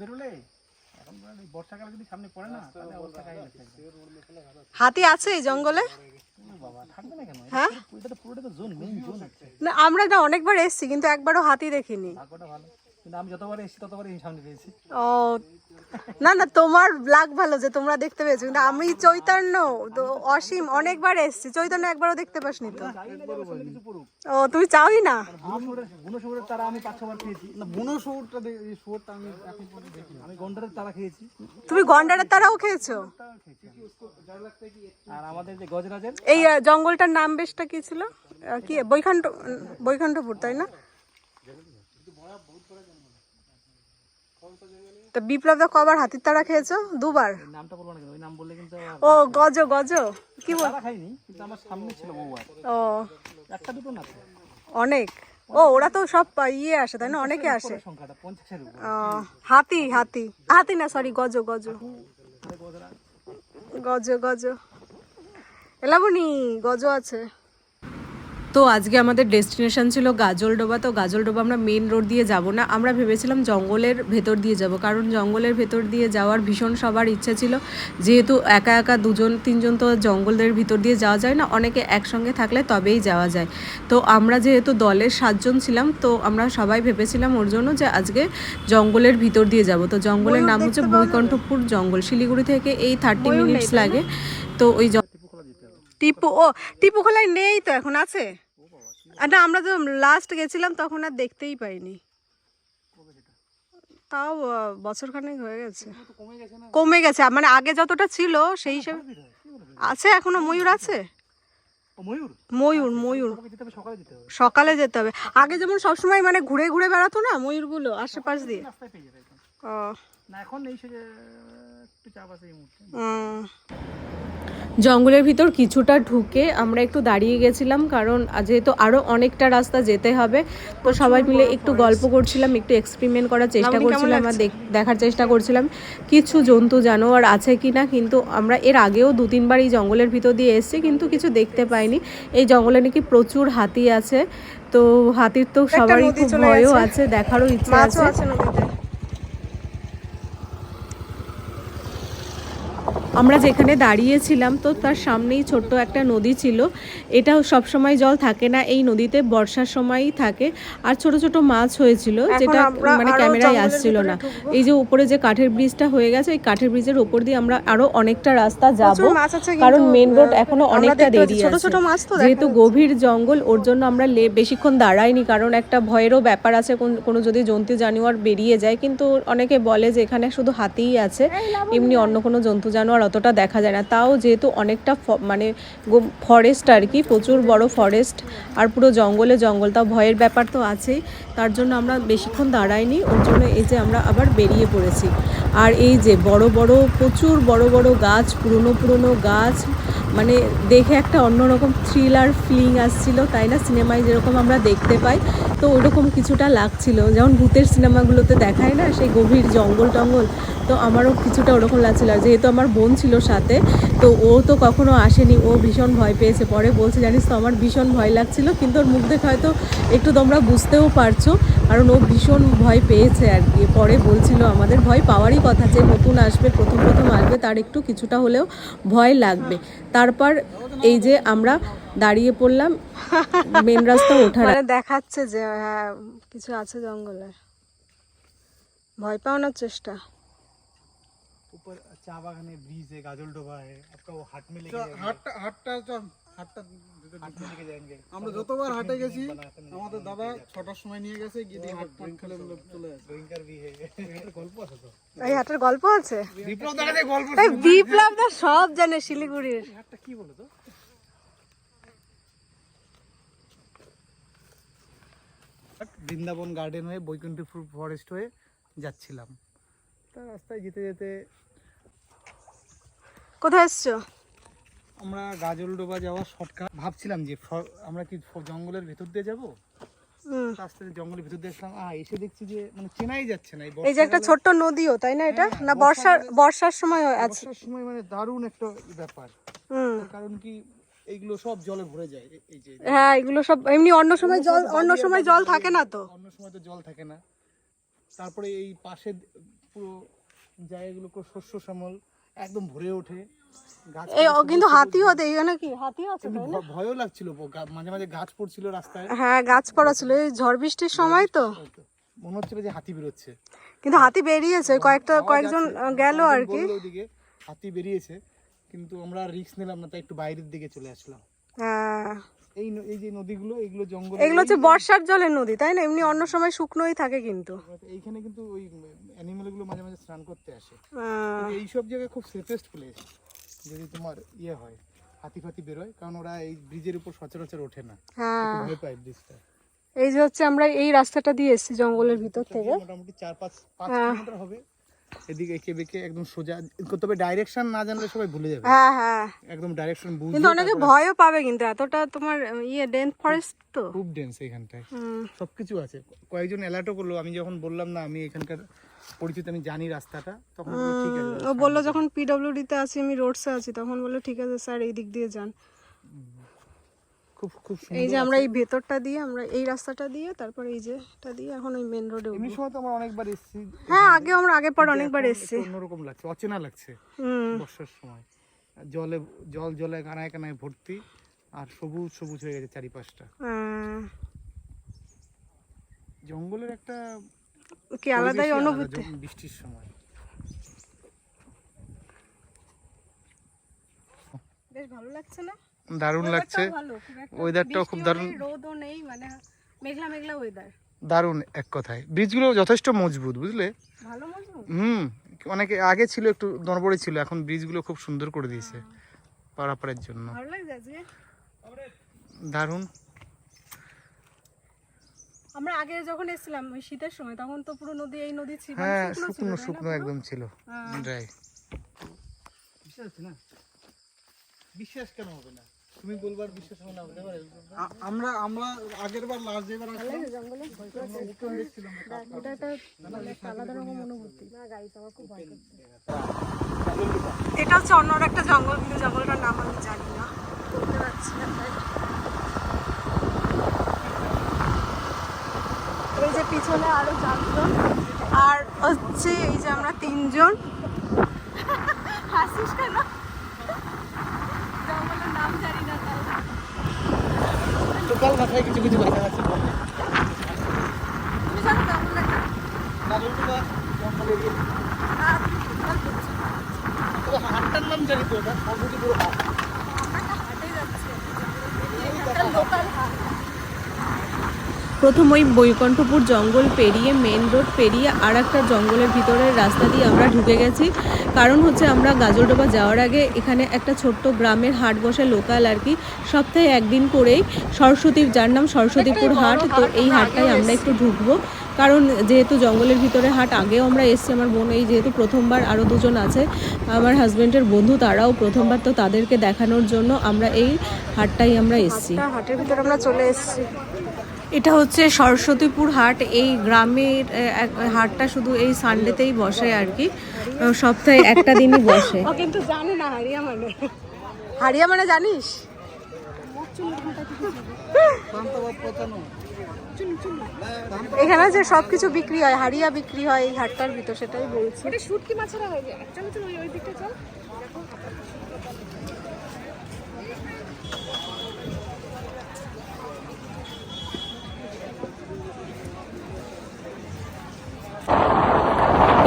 বেরোলে? এখন যদি সামনে পড়ে না তাহলে অবস্থা কাহিল হাতি আছে এই জঙ্গলে? বাবা থাকবে না কেন? হ্যাঁ? এটা তো পুরোটা তো জোন মেইন জোন আছে না আমরা না অনেকবার এসেছি কিন্তু একবারও হাতি দেখিনি। ভালো। কিন্তু আমি যতবার এসেছি ততবার সামনে পেয়েছি। ও না না তোমার লাগ ভালো যে তোমরা দেখতে পেয়েছ। কিন্তু আমি চৈতন্য তো অসীম অনেকবার এসেছি। চৈতন্য একবারও দেখতে পাসনি তো। ও তুমি চাওই না? বুনো শুয়োরের তারা আমি পাঁচ ছবার খেয়েছি। না বুনো শুয়োরটা দে- আমি এখন পর্যন্ত আমি গন্ডারের তারা খেয়েছি। তুমি গন্ডারের তারাও খেয়েছো? আর আমাদের যে গজরাজের এই জঙ্গলটার নাম বেশটা কি ছিল? কি? বৈকান্ত বৈকান্তপুর তাই না? তা বিপ্লব দা কবার হাতির তারা খেয়েছো? দুবার? নামটা বলব না ওই নাম বললে কিন্তু ও গজ গজ। কি বল খাইনি কিন্তু আমার সামনে ছিল বউ ও। একটা দুটো না অনেক। ও ওরা তো সব ইয়ে আসে তাই না? অনেকে আসে। হাতি হাতি। হাতি না সরি গজ গজ। গজ গজ। এলাবনি গজ আছে। তো আজকে আমাদের ডেস্টিনেশন ছিল গাজলডোবা। তো গাজলডোবা আমরা মেন রোড দিয়ে যাব না আমরা ভেবেছিলাম জঙ্গলের ভেতর দিয়ে যাব কারণ জঙ্গলের ভেতর দিয়ে যাওয়ার ভীষণ সবার ইচ্ছা ছিল। যেহেতু একা একা দুজন তিনজন তো জঙ্গলের ভিতর দিয়ে যাওয়া যায় না অনেকে একসঙ্গে থাকলে তবেই যাওয়া যায়। তো আমরা যেহেতু দলের সাতজন ছিলাম তো আমরা সবাই ভেবেছিলাম ওর জন্য যে আজকে জঙ্গলের ভিতর দিয়ে যাব। তো জঙ্গলের নাম হচ্ছে বৈকণ্ঠপুর জঙ্গল শিলিগুড়ি থেকে এই থার্টি মিনিটস লাগে। তো ওই টিপু ও টিপু খোলায় নেই তো এখন আছে? না আমরা তো লাস্ট গেছিলাম তখন আর দেখতেই পাইনি। তাও বছরখানেক হয়ে গেছে। কমে গেছে মানে আগে যতটা ছিল সেই হিসাবে আছে এখনও? ময়ূর আছে? ময়ূর ময়ূর। সকালে যেতে হবে। আগে যেমন সবসময় মানে ঘুরে ঘুরে বেড়াতো না ময়ূরগুলো আশেপাশ দিয়ে? ও, না। জঙ্গলের ভিতর কিছুটা ঢুকে আমরা একটু দাঁড়িয়ে গেছিলাম কারণ যেহেতু আরও অনেকটা রাস্তা যেতে হবে তো সবাই মিলে একটু গল্প করছিলাম একটু এক্সপেরিমেন্ট করার চেষ্টা করছিলাম আর দেখার চেষ্টা করছিলাম। কিছু জন্তু জানোয়ার আছে কিনা কিন্তু আমরা এর আগেও দু তিনবার এই জঙ্গলের ভিতর দিয়ে এসেছি কিন্তু কিছু দেখতে পাইনি। এই জঙ্গলে নাকি প্রচুর হাতি আছে তো হাতির তো সবারই খুব ভয়ও আছে দেখারও ইচ্ছা আছে। আমরা যেখানে দাঁড়িয়েছিলাম তো তার সামনেই ছোট্ট একটা নদী ছিল। এটাও সব সময় জল থাকে না এই নদীতে বর্ষার সময়ই থাকে। আর ছোট ছোট মাছ হয়েছিল যেটা মানে ক্যামেরায় আসছিল না। এই যে উপরে যে কাঠের ব্রিজটা হয়ে গেছে এই কাঠের ব্রিজের উপর দিয়ে আমরা আরও অনেকটা রাস্তা যাব। কারণ মেন রোড এখনও অনেকটা দেরি আছে। যেহেতু গভীর জঙ্গল ওর জন্য আমরা বেশিক্ষণ দাঁড়াইনি কারণ একটা ভয়েরও ব্যাপার আছে কোনো যদি জন্তু জানোয়ার বেরিয়ে যায় কিন্তু অনেকে বলে যে এখানে শুধু হাতিই আছে এমনি অন্য কোনো জন্তু জানোয়ার অতটা দেখা যায় না, তাও যেহেতু অনেকটা মানে ফরেস্ট আর কি, প্রচুর বড় ফরেস্ট আর পুরো জঙ্গলে জঙ্গল, তাও ভয়ের ব্যাপার তো আছেই। তার জন্য আমরা বেশিক্ষণ দাঁড়াইনি, ওর জন্য এই যে আমরা আবার বেরিয়ে পড়েছি। আর এই যে বড় বড়, প্রচুর বড় বড় গাছ, পুরনো পুরনো গাছ মানে দেখে একটা অন্যরকম থ্রিলার ফিলিং আসছিল, তাই না? সিনেমায় যেরকম আমরা দেখতে পাই, তো ওইরকম কিছুটা লাগছিল। যেমন ভূতের সিনেমাগুলোতে দেখায় না, সেই গভীর জঙ্গল টঙ্গল, তো আমারও কিছুটা ওরকম লাগছিল। আর যেহেতু আমার বোন ছিল সাথে, তো ও তো কখনো আসেনি, ও ভীষণ ভয় পেয়েছে। পরে বলছে, জানিস তো, আমার ভীষণ ভয় লাগছিল। কিন্তু ওর মুখ দেখে হয়তো একটু তোমরা বুঝতেও পারছ। কারণ ও ভীষণ ভয় পেয়েছে আর কি পরে বলছিল আমাদের ভয় পাওয়ারই কথা যে নতুন আসবে প্রথম প্রথম আসবে তার একটু কিছুটা হলেও ভয় লাগবে তারপর এই যে আমরা দাঁড়িয়ে পড়লাম মেন রাস্তা ওঠার মানে দেখাচ্ছে যে হ্যাঁ কিছু আছে জঙ্গলে ভয় পাওয়ানোর চেষ্টা ऊपर चा बागान है ब्रिज है गाजल डोबा है आपका वो हाट में लेके চ, जाएंगे আমরা যতবার হাটে গেছি আমাদের দাদা ছটার সময় নিয়ে গেছে এই হাটের গল্প আছে বিপ্লব দা সব জানে শিলিগুড়ির। হাটটা কি বৃন্দাবন গার্ডেন হয়ে বৈকুণ্ঠপুর ফরেস্ট হয়ে যাচ্ছিলাম। তা রাস্তায় যেতে যেতে কোথায় এসছো? আমরা গাজলডোবা যাওয়ার শর্টকাট ভাবছিলাম যে আমরা কি জঙ্গলের ভেতর দিয়ে যাব? জঙ্গলের ভেতর দিয়ে আসলাম। আহ এসে দেখছি যে মানে চেনাই যাচ্ছে না এই যে একটা ছোট্ট নদীও তাই না এটা? না বর্ষার বর্ষার সময় হয় আছে। বর্ষার সময় মানে দারুণ একটা ব্যাপার। কারণ কি এইগুলো সব জলে ভরে যায়। এই যে হ্যাঁ এগুলো সব এমনি অন্য সময় জল অন্য সময় জল থাকে না তো। অন্য সময় তো জল থাকে না। তারপরে এই পাশে পুরো জায়গাগুলো শস্য শ্যামল একদম ভরে ওঠে। এই কিন্তু হাতিও দে এখানে কি? হাতি আছে এমনি ভ- ভয়ও লাগছিল মাঝে মাঝে গাছ পড়ছিল রাস্তায়। হ্যাঁ গাছ পড়া ছিল এই ঝড় বৃষ্টির সময় তো। মনে হচ্ছিল যে হাতি বেরোচ্ছে। কিন্তু হাতি বেরিয়েছে কয়েকটা কয়েকজন গেল আর কি। হাতি বেরিয়েছে কিন্তু আমরা রিস্ক নিলাম না তাই একটু বাইরের দিকে চলে আসলাম। হ্যাঁ। এই এই যে নদীগুলো এইগুলো জঙ্গল এগুলো হচ্ছে বর্ষার জলের নদী তাই না? এমনি অন্য সময় শুকনোই থাকে কিন্তু। এইখানে কিন্তু ওই অ্যানিমেলগুলো মাঝে মাঝে স্নান করতে আসে। এই সব জায়গায় খুব সেফেস্ট প্লেস যদি তোমার ইয়ে হয় হাতি ফাতি বেরোয় কারণ ওরা এই ব্রিজের উপর সচরাচর ওঠে না। হ্যাঁ। ভয় পায় ব্রিজটা। এই যে হচ্ছে আমরা এই রাস্তাটা দিয়ে এসেছি জঙ্গলের ভিতর থেকে। মোটামুটি চার পাঁচ পাঁচ হ্যাঁ। কিলোমিটার হবে। এদিকে এঁকে বেঁকে একদম সোজা তবে ডাইরেকশন না জানলে সবাই ভুলে যাবে। হ্যাঁ হ্যাঁ। একদম ডাইরেকশন বুঝে কিন্তু অনেকে ভয়ও পাবে কিন্তু এতটা তোমার ইয়ে ডেন্স ফরেস্ট তো। খুব ডেন্স এখানটায়। সবকিছু আছে। কয়েকজন অ্যালার্টও করল। আমি যখন বললাম না আমি এখানকার পরিচিত আমি জানি রাস্তাটা তখন বলল, ঠিক আছে ও বলল যখন পিডব্লিউডি তে আছি আমি রোডসে আছি তখন বলল ঠিক আছে স্যার এই দিক দিয়ে যান। খুব খুব এই যে আমরা এই ভেতরটা দিয়ে আমরা এই রাস্তাটা দিয়ে তারপর এই যে এটা দিয়ে এখন ওই মেন রোডে এমনি সময় তো আমরা অনেকবার এসেছি। হ্যাঁ আগে আমরা আগে পর অনেকবার এখন এসেছি। অন্যরকম লাগছে অচেনা লাগছে হুম। বর্ষার সময়। জলে জল জলে কানায় কানায় ভর্তি আর সবুজ সবুজ হয়ে গেছে চারিপাশটা। আহ, জঙ্গলের একটা কি আলাদাই অনুভূতি? বৃষ্টির সময়। বেশ ভালো লাগছে না? দারুণ লাগছে। ওয়েদারটাও খুব দারুণ। রোদও নেই মানে মেঘলা মেঘলা ওয়েদার দারুণ এক কথায়। ব্রিজগুলো যথেষ্ট মজবুত বুঝলে? ভালো মজবুত? হুম অনেকে আগে ছিল একটু নড়বড়ে ছিল এখন ব্রিজগুলো খুব সুন্দর করে দিয়েছে পারাপারের জন্য। ভালো লাগছে আজকে? দারুণ। আমরা আগে যখন এসেছিলাম ওই শীতের সময় তখন তো পুরো নদী এই নদী ছিল হ্যাঁ শুকনো শুকনো না? একদম ছিল। হ্যাঁ। ড্রাই বিশ্বাস না? বিশ্বাস কেন হবে না? তুমি বলবার বিশ্বাস হবে না হতে পারে আমরা আমরা আগের বার লাস্ট যেবার আসলাম জঙ্গলে? এটা একটা মানে একটা আলাদা রকম অনুভূতি। এটা হচ্ছে অন্য একটা জঙ্গল কিন্তু জঙ্গলটার নাম আমি জানি না। বলতে পারছি না তাই। এই যে পিছনে আরও চারজন। আর হচ্ছে এই যে আমরা তিনজন। হাসিস কেন? নাম জানি না কিছু কিছু আছে। তুমি জানো বলছি। তবে হাটটার নাম জানি তো ওটা। পুরো হাট আমরা হাটে যাচ্ছি একটা লোকাল হাট প্রথম ওই বৈকণ্ঠপুর জঙ্গল পেরিয়ে মেন রোড পেরিয়ে আর একটা জঙ্গলের ভিতরের রাস্তা দিয়ে আমরা ঢুকে গেছি। কারণ হচ্ছে আমরা গাজলডোবা যাওয়ার আগে এখানে একটা ছোট্ট গ্রামের হাট বসে লোকাল আর কি। সপ্তাহে একদিন করেই সরস্বতীর যার নাম সরস্বতীপুর হাট, তো এই হাটটাই আমরা একটু ঢুকবো। কারণ যেহেতু জঙ্গলের ভিতরে হাট, আগেও আমরা এসেছি। আমার বোন এই যেহেতু প্রথমবার আরও দুজন আছে, আমার হাজব্যান্ডের বন্ধু, তারাও প্রথমবার তো তাদেরকে দেখানোর জন্য আমরা এই হাটটাই আমরা এসেছি। হাটের ভিতরে আমরা চলে এসেছি। এটা হচ্ছে সরস্বতীপুর হাট। এই গ্রামের হাটটা শুধু এই সানডেতেই বসে আর কি। সপ্তাহে একটা দিনই বসে। কিন্তু জানে না হারিয়া মানে। হারিয়া মানে জানিস? এখানে যে সবকিছু বিক্রি হয় হারিয়া বিক্রি হয় এই হাটটার ভিতর সেটাই বলছি। শুটকি মাছেরা হয়ে যায় চলো চলো ওই দিকটা চল।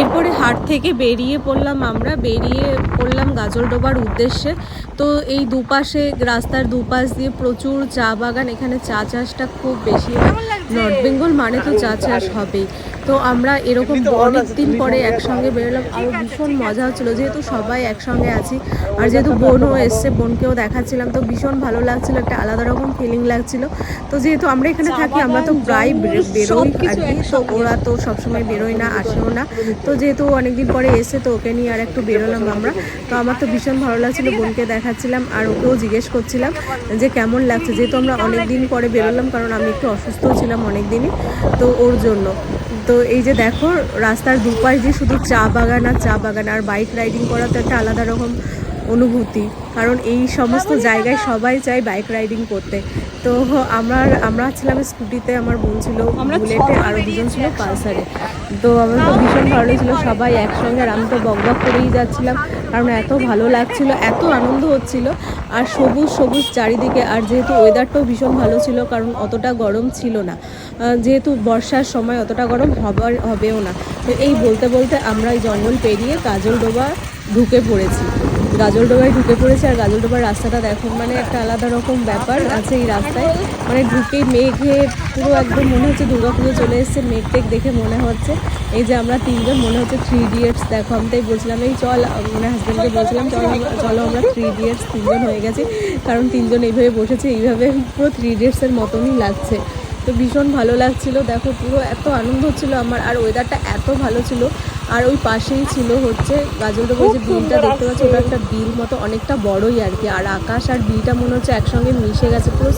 এরপরে হাট থেকে বেরিয়ে পড়লাম আমরা বেরিয়ে পড়লাম গাজলডোবার উদ্দেশ্যে। তো এই দুপাশে রাস্তার দুপাশ দিয়ে প্রচুর চা বাগান এখানে চা চাষটা খুব বেশি হয়। নর্থ বেঙ্গল মানে তো চা চাষ হবেই। তো আমরা এরকম অনেক দিন পরে একসঙ্গে বেরোলাম আরও ভীষণ মজা হচ্ছিল। যেহেতু সবাই একসঙ্গে আছি আর যেহেতু বোনও এসছে বোনকেও দেখাচ্ছিলাম তো ভীষণ ভালো লাগছিল একটা আলাদা রকম ফিলিং লাগছিল। তো যেহেতু আমরা এখানে থাকি আমরা তো প্রায় বেরো- বেরোই। আর কি তো ওরা তো সবসময় বেরোয় না আসেও না। তো যেহেতু অনেকদিন পরে এসে তো ওকে নিয়ে আর একটু বেরোলাম আমরা, তো আমার তো ভীষণ ভালো লাগছিল, বোনকে দেখাচ্ছিলাম আর ওকেও জিজ্ঞেস করছিলাম যে কেমন লাগছে। যেহেতু আমরা অনেক দিন পরে বেরোলাম, কারণ আমি একটু অসুস্থও ছিলাম অনেক দিনই তো ওর জন্য। তো এই যে দেখো, রাস্তার দুপাশ দিয়ে শুধু চা বাগান আর চা বাগান, আর বাইক রাইডিং করা তো একটা আলাদা রকম অনুভূতি। কারণ এই সমস্ত জায়গায় সবাই চায় বাইক রাইডিং করতে। তো আমার আমরা ছিলাম স্কুটিতে আমার বোন ছিল বুলেটে আরও দুজন ছিল পালসারে। তো আমার তো ভীষণ ভালো ছিল সবাই একসঙ্গে আর আমি তো বক বক করেই যাচ্ছিলাম কারণ এত ভালো লাগছিল এত আনন্দ হচ্ছিল আর সবুজ সবুজ চারিদিকে আর যেহেতু ওয়েদারটাও ভীষণ ভালো ছিল কারণ অতটা গরম ছিল না। যেহেতু বর্ষার সময় অতটা গরম হবার হবেও না। তো এই বলতে বলতে আমরা এই জঙ্গল পেরিয়ে কাজল ডোবা ঢুকে পড়েছি। গাজলডোবায় ঢুকে পড়েছে আর গাজলডোবার রাস্তাটা দেখো মানে একটা আলাদা রকম ব্যাপার আছে এই রাস্তায়। মানে ঢুকেই মেঘে পুরো একদম মনে হচ্ছে দুর্গাপুজো চলে এসেছে, মেঘ টেঘ দেখে মনে হচ্ছে। এই যে আমরা তিনজন, মনে হচ্ছে থ্রি ইডিয়েটস দেখো, আমি তাই বলছিলাম, এই চল মানে হাজব্যান্ডকে বলছিলাম, চলো চলো আমরা থ্রি ইডিয়েটস তিনজন হয়ে গেছি। কারণ তিনজন এইভাবে বসেছে, এইভাবে পুরো থ্রি ইডিয়েটসের মতনই লাগছে। তো ভীষণ ভালো লাগছিল, দেখো, পুরো এত আনন্দ হচ্ছিল আমার, আর ওয়েদারটা এত ভালো ছিল। আর ওই পাশেই ছিল হচ্ছে গাজলডোবা যে বিলটা দেখতে পাচ্ছি ওটা একটা বিল মতো অনেকটা বড়ই আর কি। আর আকাশ আর বিলটা মনে হচ্ছে একসঙ্গে মিশে গেছে পুরো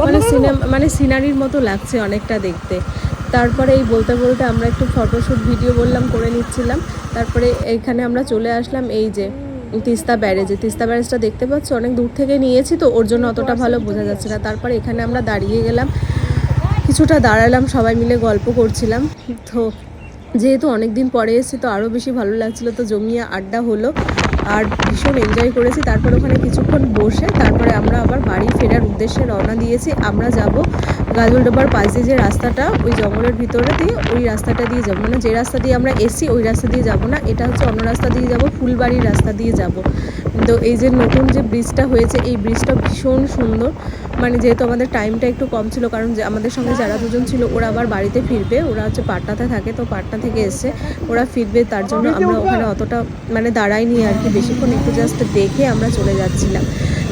মানে সিনেমা মানে সিনারির মতো লাগছে অনেকটা দেখতে। তারপরে এই বলতে বলতে আমরা একটু ফটোশ্যুট ভিডিও বললাম করে নিচ্ছিলাম। তারপরে এখানে আমরা চলে আসলাম এই যে তিস্তা ব্যারেজে। তিস্তা ব্যারেজটা দেখতে পাচ্ছ অনেক দূর থেকে নিয়েছি তো ওর জন্য অতটা ভালো বোঝা যাচ্ছে না। তারপরে এখানে আমরা দাঁড়িয়ে গেলাম কিছুটা দাঁড়ালাম সবাই মিলে গল্প করছিলাম। তো যেহেতু অনেক দিন পরে এসেছি, তো আরও বেশি ভালো লাগছিল। তো জমিয়ে আড্ডা হলো আর ভীষণ এনজয় করেছি। তারপর ওখানে কিছুক্ষণ বসে তারপরে আমরা আবার বাড়ি ফেরার উদ্দেশ্যে রওনা দিয়েছি। আমরা যাব গাজলডোবার পাশে যে রাস্তাটা, ওই জঙ্গলের ভিতরে দিয়ে ওই রাস্তাটা দিয়ে যাব। মানে যে রাস্তা দিয়ে আমরা এসছি, ওই রাস্তা দিয়ে যাব না। এটা হচ্ছে অন্য রাস্তা দিয়ে যাব, ফুলবাড়ির রাস্তা দিয়ে যাব। তো এই যে নতুন যে ব্রিজটা হয়েছে, এই ব্রিজটা ভীষণ সুন্দর। মানে যেহেতু আমাদের টাইমটা একটু কম ছিল কারণ আমাদের সঙ্গে যারা দুজন ছিল ওরা আবার বাড়িতে ফিরবে ওরা হচ্ছে পাটনাতে থাকে তো পাটনা থেকে এসে ওরা ফিরবে তার জন্য আমরা ওখানে অতটা মানে দাঁড়াইনি আর কি বেশিক্ষণ একটু জাস্ট দেখে আমরা চলে যাচ্ছিলাম।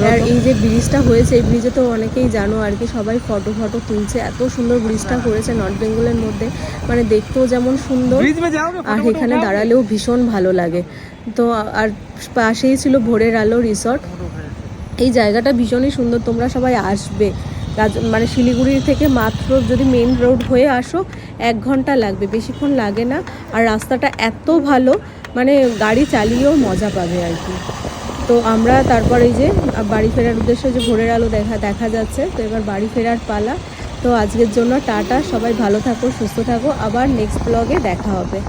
আর এই যে ব্রিজটা হয়েছে এই ব্রিজে তো অনেকেই জানো আর কি সবাই ফটো ফটো তুলছে এত সুন্দর ব্রিজটা করেছে নর্থ বেঙ্গলের মধ্যে মানে দেখতেও যেমন সুন্দর আর এখানে দাঁড়ালেও ভীষণ ভালো লাগে। তো আর পাশেই ছিল ভোরের আলো রিসর্ট এই জায়গাটা ভীষণই সুন্দর, তোমরা সবাই আসবে। মানে শিলিগুড়ি থেকে মাত্র যদি মেন রোড হয়ে আসো, এক ঘণ্টা লাগবে, বেশিক্ষণ লাগে না। আর রাস্তাটা এত ভালো মানে গাড়ি চালিয়েও মজা পাবে আর কি। তো আমরা তারপর এই যে, বাড়ি ফেরার উদ্দেশ্যে যে ভোরের আলো দেখা দেখা যাচ্ছে, তো এবার বাড়ি ফেরার পালা। তো আজকের জন্য টাটা, সবাই ভালো থাকো, সুস্থ থাকো। আবার নেক্সট ব্লগে দেখা হবে।